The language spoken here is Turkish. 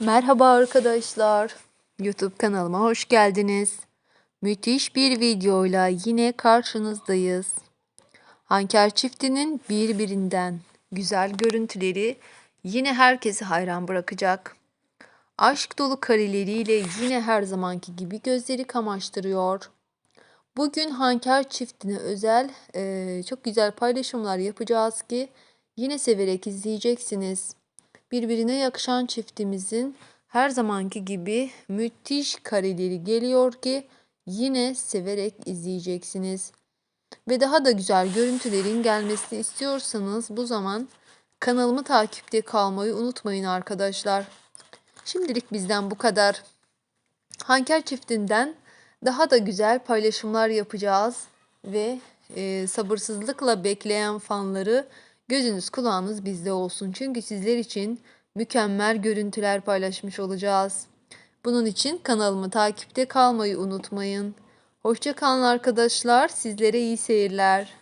Merhaba arkadaşlar. YouTube kanalıma hoş geldiniz. Müthiş bir videoyla yine karşınızdayız. Hanker çiftinin birbirinden güzel görüntüleri yine herkesi hayran bırakacak. Aşk dolu kareleriyle yine her zamanki gibi gözleri kamaştırıyor. Bugün Hanker çiftine özel eee, çok güzel paylaşımlar yapacağız ki yine severek izleyeceksiniz. Birbirine yakışan çiftimizin her zamanki gibi müthiş kareleri geliyor ki yine severek izleyeceksiniz. Ve daha da güzel görüntülerin gelmesini istiyorsanız bu zaman kanalımı takipte kalmayı unutmayın arkadaşlar. Şimdilik bizden bu kadar. Hanker çiftinden daha da güzel paylaşımlar yapacağız ve e, sabırsızlıkla bekleyen fanları gözünüz kulağınız bizde olsun. Çünkü sizler için mükemmel görüntüler paylaşmış olacağız. Bunun için kanalımı takipte kalmayı unutmayın. Hoşça kalın arkadaşlar. Sizlere iyi seyirler.